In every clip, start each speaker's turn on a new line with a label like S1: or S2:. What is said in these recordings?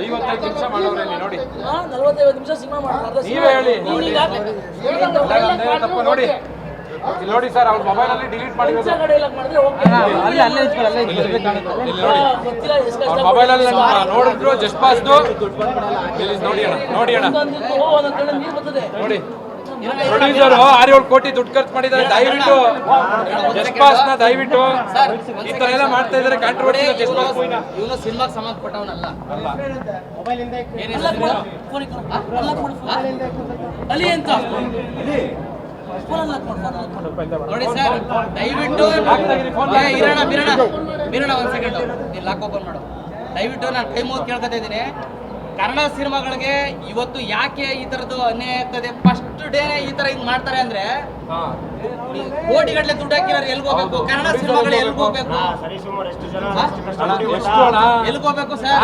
S1: ಐವತ್ತೈದು ನಿಮಿಷ ಮಾಡೋರೆ ನೋಡಿ.
S2: ನಲವತ್ತೈದು ನಿಮಿಷ ಸಿನಿಮಾ ಮಾಡ್ತಾರೆ
S1: ನೀವೇ ಹೇಳಿ. ನೋಡಿ. ತಪ್ಪು ನೋಡಿ. ಇಲ್ಲಿ ನೋಡಿ ಸರ್ ಅವ್ರ ಮೊಬೈಲ್ ಅಲ್ಲಿ ಡಿಲೀಟ್ ಮಾಡಿರೋದು. ಅಲ್ಲಿ ನೋಡಿ. ಮೊಬೈಲ್ ಅಲ್ಲಿ ನೋಡಿದ್ರು ಜಸ್ಟ್ ಪಾಸ್ದು ಇಲ್ಲಿ ನೋಡಿ ಅಣ್ಣ ನೋಡಿ ಅಣ್ಣ. ನೋಡಿ. ಪ್ರೊಡ್ಯೂಸರ್ ಆರು ಏಳು ಕೋಟಿ ದುಡ್ಡು ಖರ್ಚು ಮಾಡಿದ್ದಾರೆ. ದಯವಿಟ್ಟು ಜಸ್ಟ್ನ ದಯವಿಟ್ಟು ಈ ತರ ಎಲ್ಲ ಮಾಡ್ತಾ ಇದ್ದಾರೆ ಕಾಂಟ್ರವರ್ಸಿ ಜಸ್ಟ್ ಪಾಸ್.
S3: ಇವನು ಸಿನಿಮಾಗೆ ಸಂಬಂಧಪಟ್ಟವನಲ್ಲ.
S2: ಅಲ್ಲ. ಅಂತ
S3: ನೋಡಿ ಸರ್ ದಯವಿಟ್ಟು ಏ, ಇರೋಣ ಬಿರೋಣ ಬಿರೋಣ ಒಂದ್ ಸೆಕೆಂಡ್ ನೀನ್ ಲಾಕ್ ಓಪನ್ ಮಾಡು. ದಯವಿಟ್ಟು ನಾನು ಕೈ ಮುಗಿದು ಕೇಳ್ಕೊತಾ ಇದ್ದೀನಿ. ಕನ್ನಡ ಸಿನಿಮಾಗಳಿಗೆ ಇವತ್ತು ಯಾಕೆ ಈ ತರದ್ದು ಆಗ್ತದೆ? ಫಸ್ಟ್ ಡೇ ಈ ತರ ಇದ್ ಮಾಡ್ತಾರೆ ಅಂದ್ರೆ ಕೋಟಿಗಟ್ಟಲೆ ದುಡ್ಡು ಹಾಕಿರೋರು ಎಲ್ಗ್ ಹೋಗ್ಬೇಕು? ಕನ್ನಡ ಸಿನಿಮಾಗಳು ಎಲ್ಗ್ ಹೋಗ್ಬೇಕು? ಎಲ್ಗ್ ಹೋಗ್ಬೇಕು ಸರ್?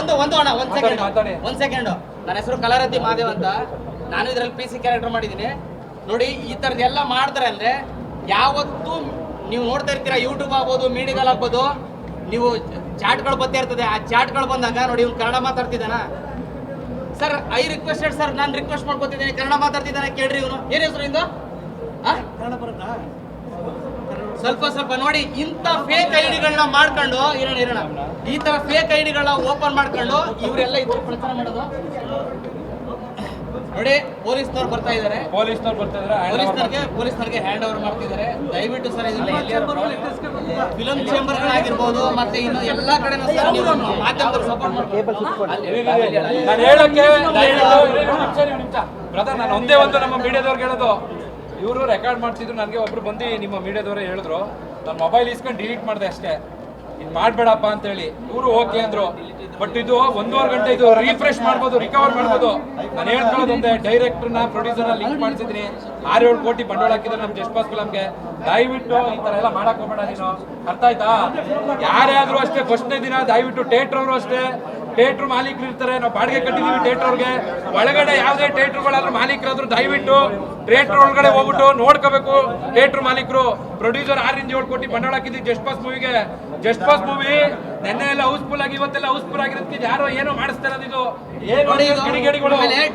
S3: ಒಂದು ಒಂದು ಅಣ್ಣ ಒಂದ್ ಸೆಕೆಂಡ್. ಒಂದ್ ಸೆಕೆಂಡ್ ನನ್ನ ಹೆಸರು ಕಲಾರತಿ ಮಾದೇವ್ ಅಂತ. ನಾನು ಇದ್ರಲ್ಲಿ ಪಿ ಸಿ ಕ್ಯಾರೆಕ್ಟರ್ ಮಾಡಿದೀನಿ ನೋಡಿ ಈ ತರದ್ದೆಲ್ಲ ಮಾಡ್ತಾರೆ ಅಂದ್ರೆ ಯಾವತ್ತು ನೀವು ನೋಡ್ತಾ ಇರ್ತೀರಾ ಯೂಟ್ಯೂಬ್ ಆಗ್ಬೋದು ಮೀಡಿಯಾದಲ್ಲಿ ಆಗ್ಬೋದು ನೀವು ಚಾಟ್ಗಳು ಬರ್ತಾ ಇರ್ತದೆ ಆ ಚಾಟ್ಗಳು ಬಂದಾಗ ನೋಡಿ ಇವ್ನು ಕನ್ನಡ ಮಾತಾಡ್ತಿದ್ದಾನ. ಸರ್ ಐ ರಿಕ್ವೆಸ್ಟೆಡ್ ಸರ್ ನಾನು ರಿಕ್ವೆಸ್ಟ್ ಮಾಡ್ಕೊತಿದ್ದೀನಿ ಕನ್ನಡ ಮಾತಾಡ್ತಿದ್ದಾನೆ ಕೇಳ್ರಿ ಇವನು. ಏನ್ ಹೆಸರು ಇಂದು ಬರುತ್ತಾ? ಸ್ವಲ್ಪ ಸ್ವಲ್ಪ ನೋಡಿ ಇಂಥ ಫೇಕ್ ಐಡಿಗಳನ್ನ ಮಾಡ್ಕೊಂಡು ಇರೋಣ ಇರೋಣ. ಈ ತರ ಫೇಕ್ ಐಡಿಗಳನ್ನ ಓಪನ್ ಮಾಡ್ಕೊಂಡು ಇವರೆಲ್ಲ ಇದ್ರ ಪ್ರಚಾರ ಮಾಡೋದು? ನೋಡಿ ಪೊಲೀಸ್ನವ್ರು ಬರ್ತಾ ಇದ್ದಾರೆ.
S1: ಪೊಲೀಸ್ನವ್ರು ಬರ್ತಾ ಇದಾರೆ
S3: ಪೊಲೀಸ್ನವ್ರಿಗೆ ಪೊಲೀಸ್ನವ್ರಿಗೆ ಹ್ಯಾಂಡ್ ಓವರ್ ಮಾಡ್ತಿದ್ದಾರೆ. ದಯವಿಟ್ಟು ಸರ್ ಫಿಲಂ ಚೇಂಬರ್ಗಳಾಗಿರ್ಬೋದು ಮತ್ತೆ ಇನ್ನು ಎಲ್ಲಾ ಕಡೆ ಸರ್ ನೀವು ಮಾಧ್ಯಮದವ್ರು ಸಪೋರ್ಟ್
S1: ಹೇಳಕ್ಕೆ ಬ್ರದರ್ ನಾನು ಒಂದೇ ಒಂದು ನಮ್ಮ ಮೀಡಿಯಾದವ್ರಿಗೆ ಹೇಳೋದು. ಇವರು ರೆಕಾರ್ಡ್ ಮಾಡ್ತಿದ್ರು ನನಗೆ ಒಬ್ರು ಬಂದು ನಿಮ್ಮ ಮೀಡಿಯಾದವರೇ ಹೇಳಿದ್ರು. ನನ್ನ ಮೊಬೈಲ್ ಇಸ್ಕೊಂಡು ಡಿಲೀಟ್ ಮಾಡಿದೆ ಅಷ್ಟೇ. ಇದು ಮಾಡಬೇಡಪ್ಪ ಅಂತ ಹೇಳಿ ಇವರು ಓಕೆ ಅಂದ್ರು. ಬಟ್ ಇದು ಒಂದೂವರೆ ಗಂಟೆ ಇದು ರೀಫ್ರೆಶ್ ಮಾಡ್ಬೋದು ರಿಕವರ್ ಮಾಡ್ಬೋದು. ನಾನು ಹೇಳ್ಕೊಳ್ಳೋದೊಂದೇ ಡೈರೆಕ್ಟರ್ನ ಪ್ರೊಡ್ಯೂಸರ್ನ ಲಿಂಕ್ ಮಾಡಿಸಿದ್ರಿ ಆರೇಳು ಕೋಟಿ ಬಂಡವಾಳ ಹಾಕಿದ್ರೆ ನಮ್ಮ ಪಾಸ್ ಫಿಲಮ್ಗೆ ದಯವಿಟ್ಟು ಈ ಥರ ಎಲ್ಲ ಮಾಡಕ್ ಹೋಗ್ಬೇಡ ನೀನು. ಅರ್ಥ ಆಯ್ತಾ? ಯಾರೇ ಆದರೂ ಅಷ್ಟೇ ಫಸ್ಟ್ನೇ ದಿನ ದಯವಿಟ್ಟು ಥಿಯೇಟರ್ ಅವರು ಅಷ್ಟೇ. ಥಿಯೇಟರ್ ಮಾಲೀಕರು ಇರ್ತಾರೆ. ನಾವು ಬಾಡಿಗೆ ಕಟ್ಟಿದೀವಿ ಥಿಯೇಟರ್ ಅವ್ರಿಗೆ ಒಳಗಡೆ ಯಾವುದೇ ಥಿಯೇಟ್ರ್ಗಳಾದ್ರೂ ಮಾಲೀಕರಾದ್ರೂ ದಯವಿಟ್ಟು ಥಿಯೇಟರ್ ಒಳಗಡೆ ಹೋಗ್ಬಿಟ್ಟು ನೋಡ್ಕೋಬೇಕು ಥಿಯೇಟರ್ ಮಾಲೀಕರು. ಪ್ರೊಡ್ಯೂಸರ್ ಆರಿಂದ ಏಳು ಕೋಟಿ ಬಂಡವಾಳ ಹಾಕಿದ್ವಿ ಜಸ್ಟ್ ಪಾಸ್ ಮೂವಿಗೆ. ಜಸ್ಟ್ ಪಾಸ್ ಮೂವಿ ನೆನ್ನೆ ಎಲ್ಲ ಹೌಸ್ಫುಲ್ ಆಗಿ ಇವತ್ತೆಲ್ಲ ಹೌಸ್ಫುಲ್ ಆಗಿರೋದಕ್ಕೆ ಯಾರೋ ಏನೋ ಮಾಡಿಸ್ತಾ ಇರೋದು ಇದು.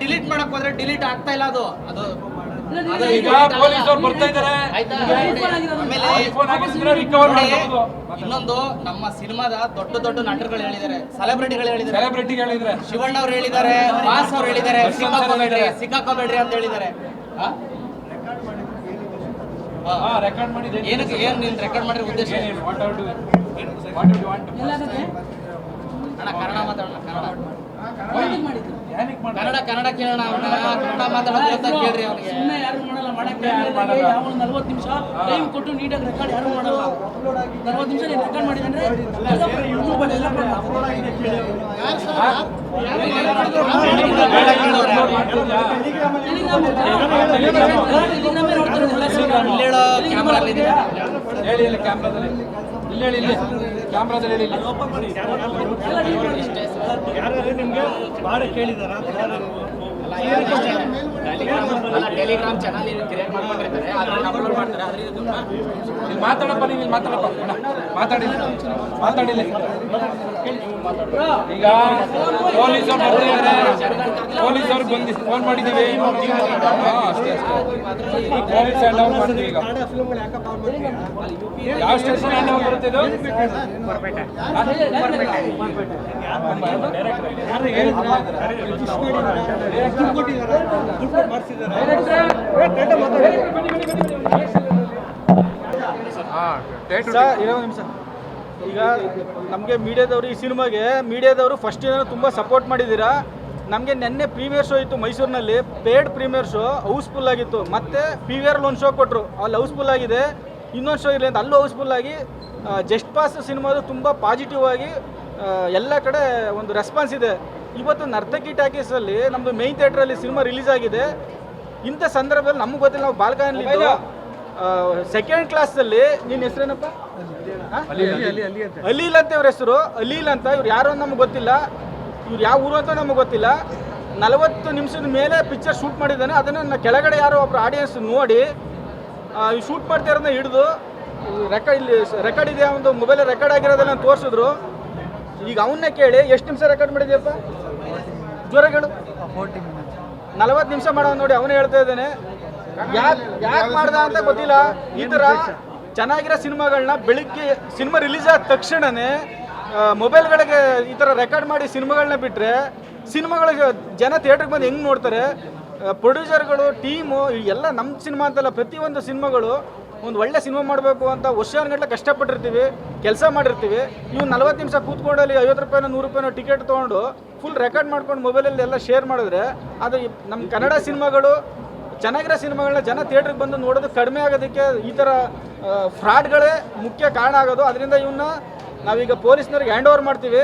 S3: ಡಿಲೀಟ್ ಮಾಡಕ್ ಹೋದ್ರೆ ಡಿಲೀಟ್ ಆಗ್ತಾ ಇಲ್ಲ ಅದು. ಅದು
S1: ಈಗ
S3: delete
S1: ಪೊಲೀಸ್ ಅವ್ರು ಬರ್ತಾ ಆಗಿದ್ರೆ ರಿಕವರ್
S3: ಇನ್ನೊಂದು ನಮ್ಮ ಸಿನಿಮಾದ ದೊಡ್ಡ ದೊಡ್ಡ ನಟರುಗಳು ಹೇಳಿದ್ದಾರೆ. ಸೆಲೆಬ್ರಿಟಿಗಳು ಹೇಳಿದ್ದಾರೆ.
S1: ಸೆಲೆಬ್ರಿಟಿ ಹೇಳಿದ್ರೆ
S3: ಶಿವಣ್ಣ ಅವ್ರು ಹೇಳಿದ್ದಾರೆ ವಾಸ್ ಅವ್ರು ಹೇಳಿದ್ದಾರೆ ಸಿಕ್ಕಾಕೋಬೇಡ್ರಿ
S1: ಹೇಳಿದ್ದಾರೆ.
S3: ಸಿಕ್ಕಾಕೋಬೇಡ್ರಿ ಅಂತ ಹೇಳಿದ್ದಾರೆ.
S1: ರೆಕಾರ್ಡ್ ಮಾಡಿದೆ.
S3: ಏನಕ್ಕೆ ಏನ್ ನೀನ್ ರೆಕಾರ್ಡ್ ಮಾಡಿರೋ ಉದ್ದೇಶ? ಏನು?
S1: What are do what are want
S3: ಅಣ್ಣ ಕನ್ನಡ ಮಾತಾಡೋಣ ಕನ್ನಡ. ಕನ್ನಡ ಕನ್ನಡ ಕೇಳೋಣ ಅವ್ನ ಕನ್ನಡ ಮಾತಾಡೋದು ಗೊತ್ತಾ ಕೇಳ್ರಿ ಅವ್ನಿಗೆ
S2: ಸುಮ್ಮನೆ ಯಾರು ಮಾಡಲ್ಲ ಮಾಡಕ್ಕೆ. ಯಾವ ನಲ್ವತ್ತು ನಿಮಿಷ ಟೈಮ್ ಕೊಟ್ಟು ನೀಟಾಗಿ ರೆಕಾರ್ಡ್ ಯಾರು ಮಾಡಲ್ಲ ನಲ್ವತ್ತು ನಿಮಿಷ ನೀನು ರೆಕಾರ್ಡ್ ಮಾಡಿದ್ರೆ ಯೂಟ್ಯೂಬ್ ಅಲ್ಲಿ ಎಲ್ಲ
S3: ಇಲ್ಲಿ ಹೇಳೋ ಕ್ಯಾಮ್ರಾ ಅಲ್ಲಿದೆ
S1: ಹೇಳಿ ಇಲ್ಲಿ ಕ್ಯಾಮ್ರಾದಲ್ಲಿ ಇಲ್ಲಿ ಹೇಳಿ ಇಲ್ಲಿ ಕ್ಯಾಮ್ರಾದಲ್ಲಿ ಹೇಳಿ ಇಲ್ಲಿ
S3: ಅಲ್ಲ ಟೆಲಿಗ್ರಾಮ್ ಚಾನಲ್ ಕ್ರಿಯೇಟ್ ಮಾಡ್ಕೊಂಡಿರ್ತಾರೆ ಅದ್ರಲ್ಲಿ ಅಪ್ಲೋಡ್ ಮಾಡ್ತಾರೆ. ಅದ್ರಿಂದ
S1: ಮಾತಾಡಪ್ಪ ನೀವು ಮಾತಾಡಪ್ಪ. ಮಾತಾಡಿಲ್ಲ. ಮಾತಾಡಿಲ್ಲ. ಈಗ ಪೊಲೀಸ್ ಅವ್ರು ಬರ್ತಾ ಇದ್ದಾರೆ ಪೊಲೀಸ್ ಅವ್ರಿಗೆ ಬಂದು ಫೋನ್ ಮಾಡಿದ್ದೀವಿ. ಹಾ, ಅಷ್ಟೇ ಅಷ್ಟೇ. ಈ ಪೊಲೀಸ್ ಹ್ಯಾಂಡ್ ಓವರ್ ಮಾಡ್ತೀವಿ ಈಗ. ಯಾವ ಸ್ಟೇಷನ್ ಹ್ಯಾಂಡ್ ಓವರ್ ಬರುತ್ತೆ ಇದು?
S4: ಸರ್ ಇರೋ ನಿಮಿಷ. ಈಗ ನಮಗೆ ಮೀಡಿಯಾದವರು ಈ ಸಿನಿಮಾಗೆ ಮೀಡಿಯಾದವರು ಫಸ್ಟ್ ಏನೋ ತುಂಬ ಸಪೋರ್ಟ್ ಮಾಡಿದ್ದೀರಾ? ನಮಗೆ ನೆನ್ನೆ ಪ್ರೀಮಿಯರ್ ಶೋ ಇತ್ತು ಮೈಸೂರಿನಲ್ಲಿ ಪೇಡ್ ಪ್ರೀಮಿಯರ್ ಶೋ ಹೌಸ್ಫುಲ್ ಆಗಿತ್ತು. ಮತ್ತೆ ಪಿ ವಿ ಒಂದು ಶೋ ಕೊಟ್ಟರು ಅಲ್ಲಿ ಹೌಸ್ಫುಲ್ ಆಗಿದೆ. ಇನ್ನೊಂದು ಶೋ ಇರಲಿ ಅಂತ. ಅಲ್ಲೂ ಹೌಸ್ಫುಲ್ ಆಗಿ ಜಸ್ಟ್ ಪಾಸ್ ಸಿನಿಮಾದು ತುಂಬ ಪಾಸಿಟಿವ್ ಆಗಿ ಎಲ್ಲ ಕಡೆ ಒಂದು ರೆಸ್ಪಾನ್ಸ್ ಇದೆ. ಇವತ್ತು ನರ್ತಕಿ ಟಾಕೀಸಲ್ಲಿ ನಮ್ಮದು ಮೇನ್ ಥಿಯೇಟ್ರಲ್ಲಿ ಸಿನಿಮಾ ರಿಲೀಸ್ ಆಗಿದೆ. ಇಂಥ ಸಂದರ್ಭದಲ್ಲಿ ನಮಗೆ ಗೊತ್ತಿಲ್ಲ. ನಾವು ಬಾಲ್ಕನಿಲಿದ್ದು ಸೆಕೆಂಡ್ ಕ್ಲಾಸಲ್ಲಿ ನಿನ್ನ ಹೆಸರೇನಪ್ಪ? ಅಲೀಲ್ ಅಂತ. ಇವ್ರ ಹೆಸರು. ಅಲೀಲ್ ಅಂತ ಇವ್ರು ಯಾರು ಅಂತ ನಮ್ಗೆ ಗೊತ್ತಿಲ್ಲ. ಇವ್ರು ಯಾವ ಊರು ಅಂತ ನಮಗೆ ಗೊತ್ತಿಲ್ಲ. ನಲವತ್ತು ನಿಮಿಷದ ಮೇಲೆ ಪಿಕ್ಚರ್ ಶೂಟ್ ಮಾಡಿದ್ದಾನೆ. ಅದನ್ನು ಕೆಳಗಡೆ ಯಾರೋ ಒಬ್ರು ಆಡಿಯನ್ಸ್ ನೋಡಿ ಶೂಟ್ ಮಾಡ್ತಾ ಇರೋದನ್ನ ಹಿಡಿದು ರೆಕಾರ್ಡ್ ಇಲ್ಲಿ ರೆಕಾರ್ಡ್ ಇದೆ ಒಂದು ಮೊಬೈಲ್ ರೆಕಾರ್ಡ್ ಆಗಿರೋದನ್ನ ತೋರಿಸಿದ್ರು. ಈಗ ಅವನ್ನ ಕೇಳಿ ಎಷ್ಟು ನಿಮಿಷ ರೆಕಾರ್ಡ್ ಮಾಡಿದ್ಯಪ್ಪ? ಜ್ವರಗಳು ನಲವತ್ತು ನಿಮಿಷ ಮಾಡೋದು ನೋಡಿ ಅವನೇ ಹೇಳ್ತಾ ಇದ್ದಾನೆ. ಯಾಕೆ ಯಾಕೆ ಮಾಡ್ದ ಅಂತ ಗೊತ್ತಿಲ್ಲ. ಈ ಥರ ಚೆನ್ನಾಗಿರೋ ಸಿನಿಮಾಗಳನ್ನ ಬೆಳಿಗ್ಗೆ ಸಿನಿಮಾ ರಿಲೀಸ್ ಆದ ತಕ್ಷಣನೇ ಮೊಬೈಲ್ಗಳಿಗೆ ಈ ಥರ ರೆಕಾರ್ಡ್ ಮಾಡಿ ಸಿನಿಮಾಗಳನ್ನ ಬಿಟ್ಟರೆ ಸಿನಿಮಾಗಳಿಗೆ ಜನ ಥಿಯೇಟ್ರಿಗೆ ಬಂದು ಹೆಂಗೆ ನೋಡ್ತಾರೆ? ಪ್ರೊಡ್ಯೂಸರ್ಗಳು ಟೀಮು ಎಲ್ಲ ನಮ್ಮ ಸಿನಿಮಾ ಅಂತಲ್ಲ, ಪ್ರತಿಯೊಂದು ಸಿನಿಮಾಗಳು ಒಂದು ಒಳ್ಳೆ ಸಿನಿಮಾ ಮಾಡಬೇಕು ಅಂತ ವರ್ಷಾನುಗಟ್ಟಲೆ ಕಷ್ಟಪಟ್ಟಿರ್ತೀವಿ, ಕೆಲಸ ಮಾಡಿರ್ತೀವಿ. ಇವ್ನು ನಲ್ವತ್ತು ನಿಮಿಷ ಕೂತ್ಕೊಂಡು ಅಲ್ಲಿ ಐವತ್ತು ರೂಪಾಯಿನೋ, ನೂರು ರೂಪಾಯಿನೋ ಟಿಕೆಟ್ ತೊಗೊಂಡು ಫುಲ್ ರೆಕಾರ್ಡ್ ಮಾಡ್ಕೊಂಡು ಮೊಬೈಲಲ್ಲಿ ಎಲ್ಲ ಶೇರ್ ಮಾಡಿದ್ರೆ, ಅದು ನಮ್ಮ ಕನ್ನಡ ಸಿನಿಮಾಗಳು ಚೆನ್ನಾಗಿರೋ ಸಿನಿಮಾಗಳನ್ನ ಜನ ಥಿಯೇಟ್ರಿಗೆ ಬಂದು ನೋಡೋದು ಕಡಿಮೆ ಆಗೋದಕ್ಕೆ ಈ ಥರ ಫ್ರಾಡ್ಗಳೇ ಮುಖ್ಯ ಕಾರಣ ಆಗೋದು. ಅದರಿಂದ ಇವನ್ನ ನಾವೀಗ ಪೊಲೀಸ್ನವ್ರಿಗೆ ಹ್ಯಾಂಡ್ ಓವರ್ ಮಾಡ್ತೀವಿ.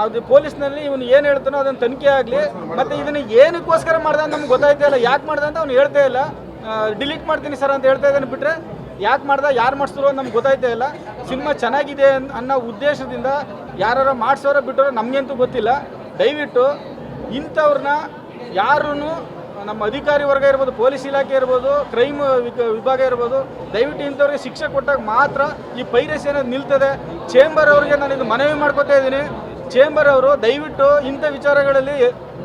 S4: ಅದು ಪೊಲೀಸ್ನಲ್ಲಿ ಇವನು ಏನು ಹೇಳ್ತಾನೋ ಅದನ್ನು ತನಿಖೆ ಆಗಲಿ. ಮತ್ತು ಇದನ್ನು ಏನಕ್ಕೋಸ್ಕರ ಮಾಡ್ದೆ ಅಂತ ನಮ್ಗೆ ಗೊತ್ತಾಯ್ತಾ ಇಲ್ಲ. ಯಾಕೆ ಮಾಡ್ದೆ ಅಂತ ಅವ್ನು ಹೇಳ್ತಾ ಇಲ್ಲ. ಡಿಲೀಟ್ ಮಾಡ್ತೀನಿ ಸರ್ ಅಂತ ಹೇಳ್ತಾ ಇದ್ದಾನೆ ಬಿಟ್ಟರೆ ಯಾಕೆ ಮಾಡ್ದೆ, ಯಾರು ಮಾಡಿಸಿದ್ರು ಅಂತ ನಮ್ಗೆ ಗೊತ್ತಾಯ್ತಾ ಇಲ್ಲ. ಸಿನಿಮಾ ಚೆನ್ನಾಗಿದೆ ಅನ್- ಅನ್ನೋ ಉದ್ದೇಶದಿಂದ ಯಾರು ಮಾಡಿಸೋರೋ ಬಿಟ್ಟೋರೋ ನಮಗಂತೂ ಗೊತ್ತಿಲ್ಲ. ದಯವಿಟ್ಟು ಇಂಥವ್ರನ್ನ ಯಾರೂ ನಮ್ಮ ಅಧಿಕಾರಿ ವರ್ಗ ಇರ್ಬೋದು, ಪೊಲೀಸ್ ಇಲಾಖೆ ಇರ್ಬೋದು, ಕ್ರೈಮ್ ವಿಭಾಗ ಇರ್ಬೋದು, ದಯವಿಟ್ಟು ಇಂಥವ್ರಿಗೆ ಶಿಕ್ಷೆ ಕೊಟ್ಟಾಗ ಮಾತ್ರ ಈ ಪೈರಸಿ ಅನ್ನೋದು ನಿಲ್ತದೆ. ಚೇಂಬರ್ ಅವರಿಗೆ ನಾನು ಇದು ಮನವಿ ಮಾಡ್ಕೊತಾ ಇದ್ದೀನಿ. ಚೇಂಬರ್ ಅವರು ದಯವಿಟ್ಟು ಇಂಥ ವಿಚಾರಗಳಲ್ಲಿ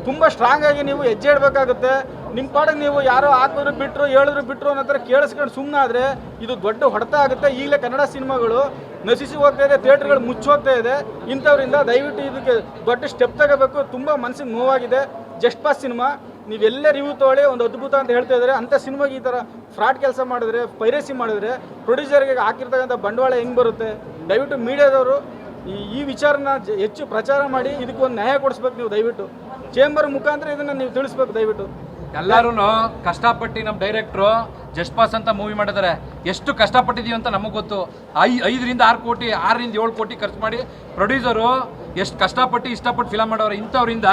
S4: ತುಂಬ ಸ್ಟ್ರಾಂಗ್ ಆಗಿ ನೀವು ಹೆಜ್ಜೆ ಇಡಬೇಕಾಗುತ್ತೆ. ನಿಮ್ಮ ಪಾಡಿಗೆ ನೀವು ಯಾರೋ ಹಾಕಿದ್ರು ಬಿಟ್ಟರು ಹೇಳಿದ್ರು ಬಿಟ್ಟರು ಅನ್ನೋ ಥರ ಕೇಳಿಸ್ಕೊಂಡು ಸುಮ್ಮನಾದರೆ ಇದು ದೊಡ್ಡ ಹೊಡೆತ ಆಗುತ್ತೆ. ಈಗಲೇ ಕನ್ನಡ ಸಿನಿಮಾಗಳು ನಶಿಸಿ ಹೋಗ್ತಾ ಇದೆ, ಥಿಯೇಟ್ರ್ಗಳು ಮುಚ್ಚೋಗ್ತಾ ಇದೆ. ಇಂಥವ್ರಿಂದ ದಯವಿಟ್ಟು ಇದಕ್ಕೆ ದೊಡ್ಡ ಸ್ಟೆಪ್ ತಗೋಬೇಕು. ತುಂಬ ಮನಸ್ಸಿಗೆ ನೋವಾಗಿದೆ. Just pass cinema. ನೀವೆಲ್ಲೇ ರಿವ್ಯೂ ತೊಗೊಳ್ಳಿ, ಒಂದು ಅದ್ಭುತ ಅಂತ ಹೇಳ್ತಾ ಇದ್ದಾರೆ. ಅಂಥ ಸಿನಿಮಾಗೆ ಈ ಥರ ಫ್ರಾಡ್ ಕೆಲಸ ಮಾಡಿದ್ರೆ, ಪೈರಸಿ ಮಾಡಿದ್ರೆ, ಪ್ರೊಡ್ಯೂಸರ್ಗೆ ಹಾಕಿರ್ತಕ್ಕಂಥ ಬಂಡವಾಳ ಹೆಂಗೆ ಬರುತ್ತೆ? ದಯವಿಟ್ಟು ಮೀಡಿಯಾದವರು ಈ ಈ ವಿಚಾರನ ಹೆಚ್ಚು ಪ್ರಚಾರ ಮಾಡಿ ಇದಕ್ಕೊಂದು ನ್ಯಾಯ ಕೊಡಿಸ್ಬೇಕು ನೀವು ದಯವಿಟ್ಟು. ಚೇಂಬರ್ ಮುಖಾಂತರ ಇದನ್ನು ನೀವು ತಿಳಿಸ್ಬೇಕು ದಯವಿಟ್ಟು.
S1: ಎಲ್ಲರೂ ಕಷ್ಟಪಟ್ಟು ನಮ್ಮ ಡೈರೆಕ್ಟ್ರು ಜಸ್ಟ್ ಪಾಸ್ ಅಂತ ಮೂವಿ ಮಾಡಿದ್ದಾರೆ. ಎಷ್ಟು ಕಷ್ಟಪಟ್ಟಿದ್ದೀವಿ ಅಂತ ನಮಗೆ ಗೊತ್ತು. ಐ, ಐದರಿಂದ ಆರು ಕೋಟಿ, ಆರರಿಂದ ಏಳು ಕೋಟಿ ಖರ್ಚು ಮಾಡಿ ಪ್ರೊಡ್ಯೂಸರು ಎಷ್ಟು ಕಷ್ಟಪಟ್ಟು ಇಷ್ಟಪಟ್ಟು ಫಿಲಮ್ ಮಾಡೋರು ಇಂಥವ್ರಿಂದ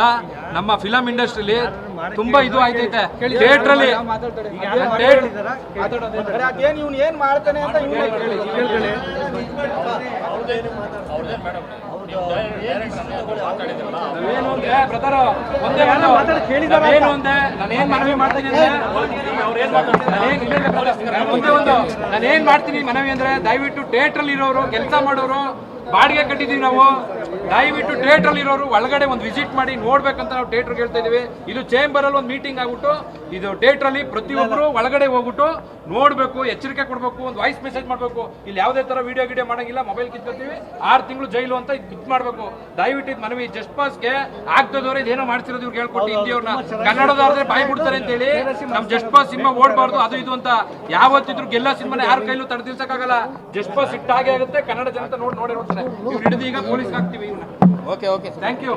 S1: ನಮ್ಮ ಫಿಲಮ್ ಇಂಡಸ್ಟ್ರಿಲಿ ತುಂಬಾ ಇದು ಆಯ್ತೈತೆ.
S4: ಥಿಯೇಟರ್ ಅಲ್ಲಿ ಏನು
S1: ಬ್ರದರ್ ಒಂದೇ ಮನವಿ ಮಾಡ್ತೀನಿ. ಒಂದೇ ಮಾಡ್ತೀನಿ ಮನವಿ ಅಂದ್ರೆ ದಯವಿಟ್ಟು ಥಿಯೇಟ್ರಲ್ಲಿ ಇರೋರು ಕೆಲಸ ಮಾಡೋರು ಬಾಡಿಗೆ ಕಟ್ಟಿದೀವಿ ನಾವು. ದಯವಿಟ್ಟು ಥಿಯೇಟ್ರಲ್ಲಿ ಇರೋರು ಒಳಗಡೆ ಒಂದು ವಿಸಿಟ್ ಮಾಡಿ ನೋಡ್ಬೇಕಂತ ನಾವು ಥಿಯೇಟರ್ ಹೇಳ್ತಾ ಇದೀವಿ ಇದು ಚೇಂಬರ್ ಅಲ್ಲಿ ಒಂದು ಮೀಟಿಂಗ್ ಆಗ್ಬಿಟ್ಟು ಇದು ಥಿಯೇಟರ್ ಅಲ್ಲಿ ಪ್ರತಿಯೊಬ್ಬರು ಒಳಗಡೆ ಹೋಗ್ಬಿಟ್ಟು ನೋಡ್ಬೇಕು ಎಚ್ಚರಿಕೆ ಕೊಡ್ಬೇಕು ಒಂದು ವಾಯ್ಸ್ ಮೆಸೇಜ್ ಮಾಡ್ಬೇಕು. ಇಲ್ಲಿ ಯಾವುದೇ ತರ ವಿಡಿಯೋ ಗಿಡಿಯೋ ಮಾಡಂಗಿಲ್ಲ ಮೊಬೈಲ್ ಕಿತ್ಕೊತೀವಿ ಆರು ತಿಂಗಳು ಜೈಲು ಅಂತ ಇದು ಮಾಡ್ಬೇಕು. ದಯವಿಟ್ಟು ಇದು ಮನವಿ ಜಸ್ಟ್ ಪಾಸ್ಗೆ ಆಗ್ತದವ್ರೆ ಇದೇನೋ ಮಾಡ್ತಿರೋದು ಇವ್ರಿಗೆ ಹೇಳ್ಕೊಟ್ಟು ಹಿಂದಿಯವ್ರನ್ನ ಕನ್ನಡದವ್ರದ್ರೆ ಬಾಯಿ ಬಿಡ್ತಾರೆ ಅಂತ ಹೇಳಿ ನಮ್ ಜಸ್ಟ್ ಪಾಸ್ ಸಿನಿಮಾ ಓಡಬಾರ್ದು ಅದು ಇದು ಅಂತ ಯಾವತ್ತಿದ್ರು ಗೆಲ್ಲ ಸಿನಿಮಾನ ಯಾರ ಕೈಲೂ ತಡೆದಿಲ್ಸಕ್ಕಾಗಲ್ಲ ಜಸ್ಟ್ ಪಾಸ್ ಇಟ್ಟಾಗೆ ಆಗುತ್ತೆ ಕನ್ನಡ ಜನತೆ ನೋಡಿ ನೋಡಿ ನೋಡ್ತಾರೆ. ಇವ್ರು ಹಿಡಿದು ಈಗ ಪೊಲೀಸ್ ಹಾಕ್ತಿವಿ. ಇವ್ನ
S3: ಓಕೆ ಓಕೆ
S1: ಥ್ಯಾಂಕ್ ಯು